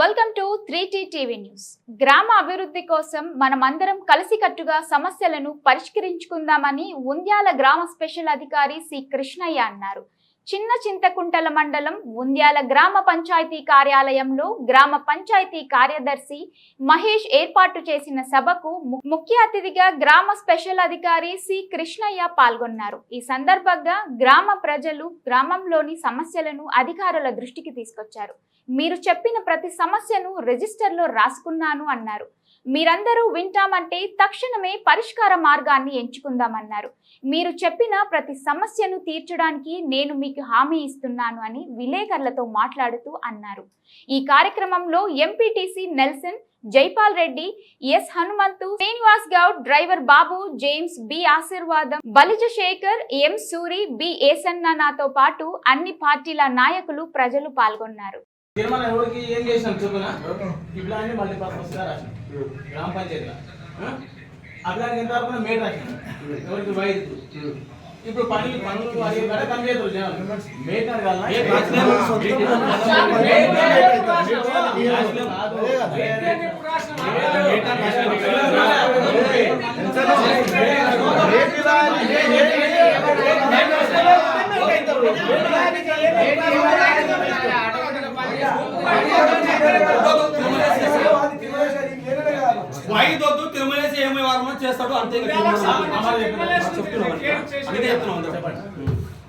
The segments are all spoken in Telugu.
Welcome to three T TV news గ్రామ అభివృద్ధి కోసం మనమందరం కలిసికట్టుగా సమస్యలను పరిష్కరించుకుందామని ఉంద్యాల గ్రామ స్పెషల్ అధికారి సి కృష్ణయ్య అన్నారు. చిన్న చింతకుంటల మండలం ఉంద్యాల గ్రామ పంచాయతీ కార్యాలయంలో గ్రామ పంచాయతీ కార్యదర్శి మహేష్ ఏర్పాటు చేసిన సభకు ము- ముఖ్య అతిథిగా గ్రామ స్పెషల్ అధికారి సి కృష్ణయ్య పాల్గొన్నారు. ఈ సందర్భంగా గ్రామ ప్రజలు గ్రామంలోని సమస్యలను అధికారుల దృష్టికి తీసుకొచ్చారు. మీరు చెప్పిన ప్రతి సమస్యను రిజిస్టర్లో రాసుకున్నాను అన్నారు. మీరందరూ వింటామంటే తక్షణమే పరిష్కార మార్గాన్ని ఎంచుకుందామన్నారు. మీరు చెప్పిన ప్రతి సమస్యను తీర్చడానికి నేను మీకు హామీ ఇస్తున్నాను అని విలేకరులతో మాట్లాడుతూ అన్నారు. ఈ కార్యక్రమంలో MPTC Nelson Jaipal Reddy S Hanumanthu Srinivas Goud driver Babu James B Ashirvadam Balija Sekhar M Suri B ఏసన్ననాతో పాటు అన్ని పార్టీల నాయకులు ప్రజలు పాల్గొన్నారు. తీర్మానం ఎవరికి ఏం చేసినాం చెప్పునా? ఇప్పుడు అన్ని మళ్ళీ పర్పస్గా రాసినాం గ్రామ పంచాయతీలో? అట్లాగే ఎంత వరకు మేడ్ రాసినాం ఎవరికి వైద్యు ఇప్పుడు పనులు పనులు అది కూడా కమ్ చేద్దరు జనాలు. మేట్ అడగాలనా మేట్ రాసినాము. మేట్ రాసినాము. కాదు. వైదొద్దు తిరుమలేసి ఏమై వారమో చేస్తాడు అంతే. అందుకే చెప్తున్నాం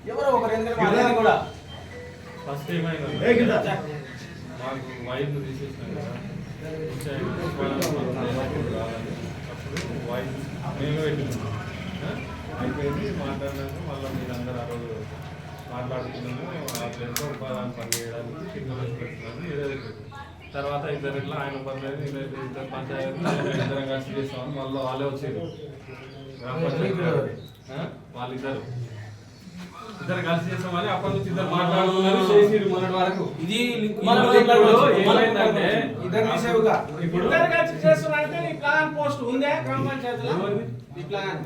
ఎవరో ఒకరు ఎందుకంటే కూడా. ఫస్ట్ ఏమైందంటే మాకు వైర్ తీసేసినాం కదా. అప్పుడు మేమే పెట్టినాము? అయిపోయింది మాట్లాడినాక మళ్ళీ మీరందరూ ఆ రోజు మాట్లాడుతున్నాము ఆ ప్లేస్లో ఉపాధి పని చేయడానికి సిగ్నల్ పెడుతున్నాము ఏదో పెట్టాము. తర్వాత ఇద్దరు ఇట్లా ఆయన పర్లేదు ఇలా ఇద్దరు పంచాయతీ ఇద్దరం కలిసి చేస్తామని మళ్ళీ వాళ్ళే వచ్చారు? వాళ్ళిద్దరు. ఇద్దరు కలిసి చేస్తామని అప్పటి నుంచి ఇద్దరు మాట్లాడుతున్నారు చేసిరు మొన్నటి వరకు. ఇది. ఏమైందంటే ఇద్దరు తీసేవుగా. ఇప్పుడు ఇద్దరు కలిసి చేస్తున్నారంటే నీ ప్లాన్ పోస్ట్ ఉందే గ్రామ పంచాయతీలో? ఈ ప్లాన్?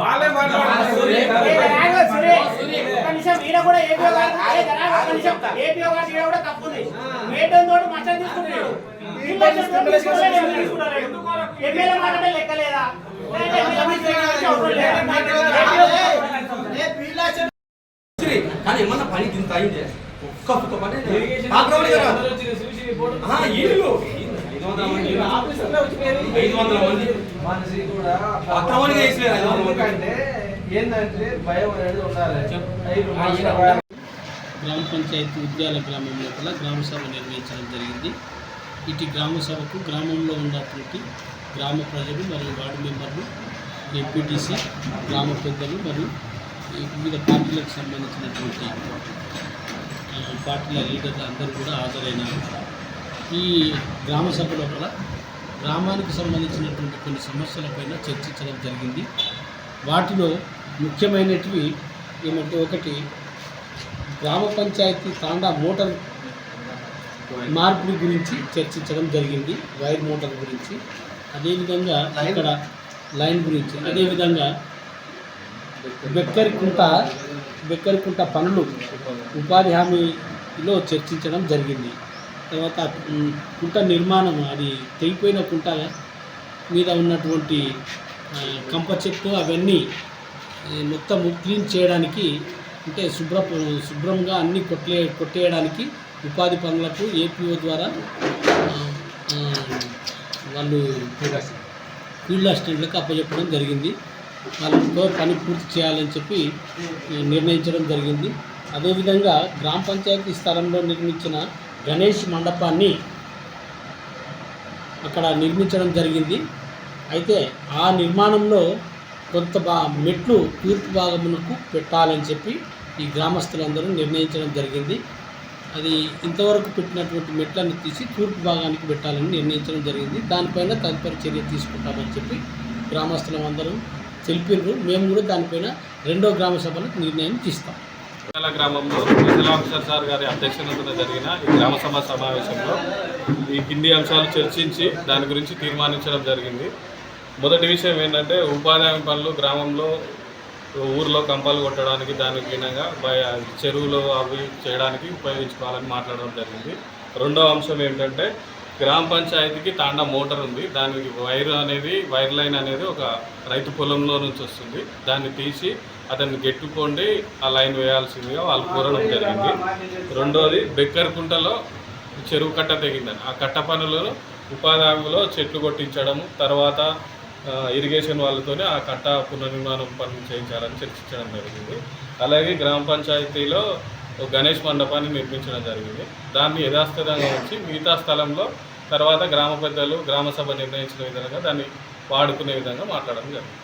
వాళ్ళే మాట్లాడుతున్నారు. ఈడ కూడా గారు ఈడ కూడా తప్పు ఉంది. మేటం తోటి తీసుకుంటున్నాడు. తీసుకుంటలేడు. ఎమ్మెల్యే మాట్లాడే అవసరం లేదా? కానీ ఏమన్నా పని అయింది ఒక్క ఒక్క పని వీళ్ళు. ఐదు వందల మంది. అక్రమానికి వేసలేరు ఐదు వందల మంది. ఏంటంటే భయం అనేది ఉండాలి. గ్రామ పంచాయతీ ఉద్యాల గ్రామం లోపల గ్రామ సభ నిర్వహించడం జరిగింది. ఇటు గ్రామ సభకు గ్రామంలో ఉన్నటువంటి గ్రామ ప్రజలు మరియు వార్డు మెంబర్లు ఎంపీటీసీ గ్రామ పెద్దలు మరియు వివిధ పార్టీలకు సంబంధించినటువంటి పార్టీల లీడర్లు అందరూ కూడా హాజరైనారు. ఈ గ్రామ సభ లోపల గ్రామానికి సంబంధించినటువంటి కొన్ని సమస్యలపైన చర్చించడం జరిగింది. వాటిలో ముఖ్యమైనటివి ఏమంటే ఒకటి గ్రామ పంచాయతీ తాండా మోటార్ మార్పుల గురించి చర్చించడం జరిగింది వైర్ మోటార్ గురించి. అదేవిధంగా ఇక్కడ లైన్ గురించి అదేవిధంగా బెక్కరికుంట బెక్కరికుంట పనులు ఉపాధి హామీలో చర్చించడం జరిగింది. తర్వాత కుంట నిర్మాణం అది తెగిపోయిన కుంట మీద ఉన్నటువంటి కంప చెట్టు అవన్నీ మొత్తం క్లీన్ చేయడానికి అంటే శుభ్ర శుభ్రంగా అన్ని కొట్లే కొట్టేయడానికి ఉపాధి పనులకు ఏపీఓ ద్వారా వాళ్ళు ఫీల్డ్ అసిస్టెంట్లకు అప్పచెప్పడం జరిగింది. వాళ్ళతో పని పూర్తి చేయాలని చెప్పి నిర్ణయించడం జరిగింది. అదేవిధంగా గ్రామ పంచాయతీ స్థలంలో నిర్మించిన గణేష్ మండపాన్ని అక్కడ నిర్మించడం జరిగింది. అయితే ఆ నిర్మాణంలో కొంత బా మెట్లు తూర్పు భాగమునకు పెట్టాలని చెప్పి ఈ గ్రామస్తులందరూ నిర్ణయించడం జరిగింది. అది ఇంతవరకు పెట్టినటువంటి మెట్లను తీసి తూర్పు భాగానికి పెట్టాలని నిర్ణయించడం జరిగింది. దానిపైన తదుపరి చర్య తీసుకుంటామని చెప్పి గ్రామస్తులం అందరూ తెలిపినారు మేము కూడా దానిపైన రెండో గ్రామ సభలకు నిర్ణయం తీస్తాం. చాలా గ్రామంలో స్పెషల్ ఆఫీసర్ సార్ గారి అధ్యక్షతన జరిగిన ఈ గ్రామ సభ సమావేశంలో ఈ కింది అంశాలు చర్చించి దాని గురించి తీర్మానించడం జరిగింది. మొదటి విషయం ఏంటంటే ఉపాధి హామీ పనులు గ్రామంలో ఊర్లో కంపాలు కొట్టడానికి దానికి భిన్నంగా చెరువులు అవి చేయడానికి ఉపయోగించుకోవాలని మాట్లాడడం జరిగింది. రెండో అంశం ఏంటంటే గ్రామ పంచాయతీకి తాండా మోటార్ ఉంది. దానికి వైర్ అనేది వైర్ లైన్ అనేది ఒక రైతు పొలంలో నుంచి వస్తుంది. దాన్ని తీసి అతన్ని గెట్టుకోండి ఆ లైన్ వేయాల్సిందిగా వాళ్ళు కోరడం జరిగింది. రెండోది బెక్కర్కుంటలో చెరువు కట్ట తెగిందని. ఆ కట్ట పనులను ఉపాధి హామీలో చెట్లు కొట్టించడము తర్వాత ఇరిగేషన్ వాళ్ళతోనే ఆ కట్ట పునర్నిర్మాణం పనులు చేయించాలని చర్చించడం జరిగింది. అలాగే గ్రామ పంచాయతీలో ఒక గణేష్ మండపాన్ని నిర్మించడం జరిగింది. దాన్ని యథాస్థితంగా ఉంచి మిగతా స్థలంలో తర్వాత గ్రామ పెద్దలు గ్రామ సభ నిర్ణయించిన విధంగా దాన్ని వాడుకునే విధంగా మాట్లాడడం జరిగింది.